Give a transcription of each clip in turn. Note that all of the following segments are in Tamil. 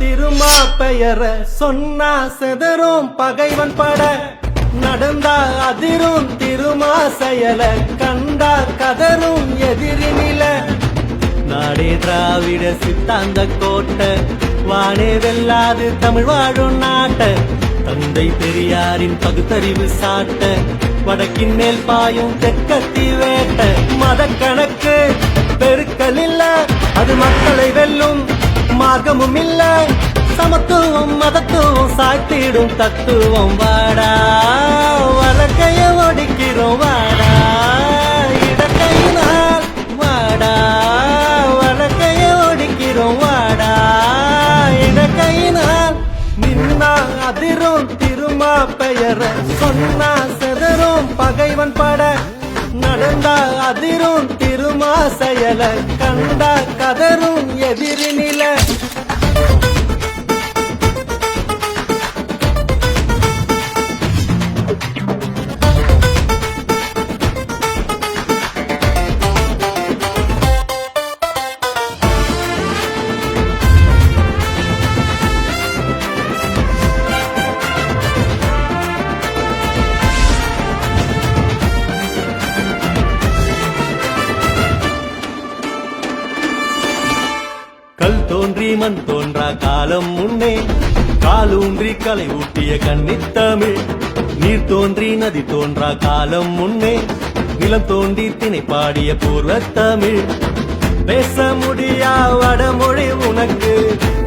திருமா பெயர சொன்னா செதறும் பகைவன் பட. நடந்தா அதிரும் திருமா செயல கண்டா கதரும் எதிரி நில நாடே திராவிட சித்தாந்த கோட்டை வானே வெல்லாது தமிழ் வாழும் நாட்ட. தந்தை பெரியாரின் பகுத்தறிவு சாட்ட வடக்கின் மேல் பாயும் தெற்கத்தி வேட்ட. மத கணக்கு பெருக்கல் இல்ல அது மக்களை வெல்லும் மார்க்கமும் இல்ல. சமத்துவம் மதத்துவம் சாட்டிடும் தத்துவம். வாடா வழக்கைய ஒடிக்கிறோம். வாடா இடக்கையினால் வாடா வழக்கைய ஒடிக்கிறோம். வாடா இடக்கையினால் நின்னா அதிரும் திருமா பெயர சொன்னா செதறும் பகைவன் பட நடந்தா அதிரும் திருமா செயல கண்டா கதரும் எதிரினில. மண் தோன்றா காலம் முன்னே காலூன்றி கலை ஊட்டிய கன்னித்தமிழ் நீர் தோன்றி நதி தோன்றா காலம் முன்னே நிலம் தோண்டி திணை பாடிய பூர்வ தமிழ். பேச முடியா வடமொழி உனக்கு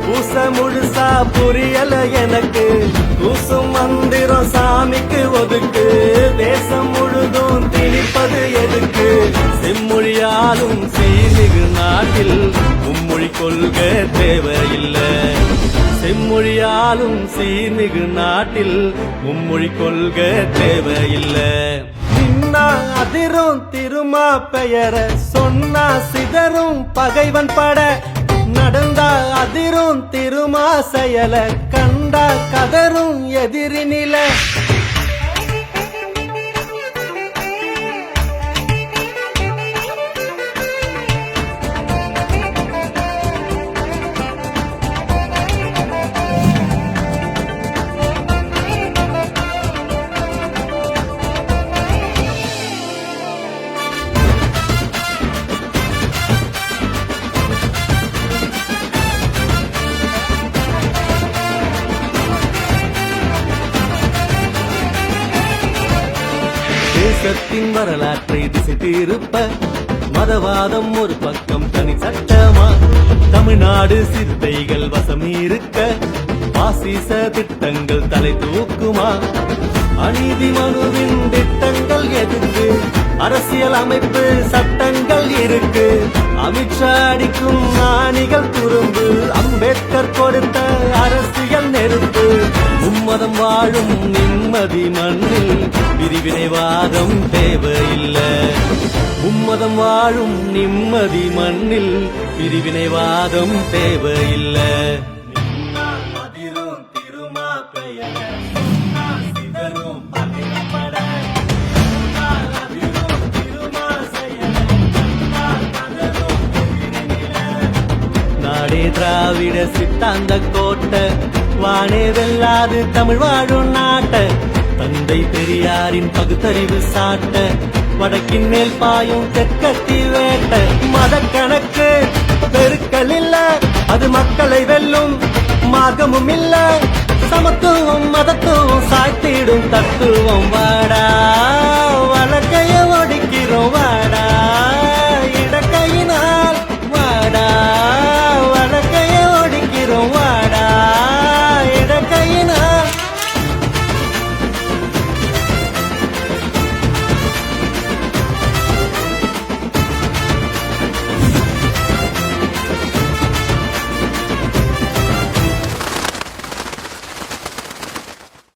பூச முழுசா புரியல எனக்கு. பூசும் மந்திரம் சாமிக்கு ஒதுக்கு தேசம் முழுதும் திணிப்பது எதுக்கு? செம்மொழியாலும் சீர்மிகு நாட்டில் சொல்க தேவையில்லை. செம்மொழியாலும் சீர்மிகு நாட்டில் மும்மொழி கொள்க தேவையில்லை. நின்னா அதிரும் திருமா பெயர சொன்னா சிதறும் பகைவன் பட. நடந்தா அதிரும் திருமா செயல கண்டா கதரும் எதிரி தேசத்தின் வரலாற்றை திசை திருப்ப மதவாதம் ஒரு பக்கம் தனி சட்டமா? தமிழ்நாடு சித்தைகள் வசம் இருக்க பாசிச திட்டங்கள் தலை தூக்குமா? அநீதி மனுவின் திட்டங்கள் எதிர்த்து அரசியல் அமைப்பு சட்டங்கள் இருக்கு. அமித்ஷா அடிக்கும் நாணிகள் துரும்பு அம்பேத்கர் கொடுத்த அரசியல் நெருப்பு. மதம் வாழும் நிம்மதி மண்ணில் பிரிவினைவாதம் தேவையில்லை. மும்மதம் வாழும் நிம்மதி மண்ணில் பிரிவினைவாதம் தேவையில்லை. திராவிட சித்தாந்த கோட்டை. வானே வெல்லாது தமிழ் வாழும் நாட்ட தந்தை பெரியாரின் பகுத்தறிவு சாட்ட வடக்கின் மேல் பாயும் தெற்கத்தி வேட்ட. மத கணக்கு பெருக்கள் இல்ல அது மக்களை வெல்லும் மார்க்கமும் இல்ல சமத்துவம் மதத்துவம் சாய்த்திடும் தத்துவம் வாடா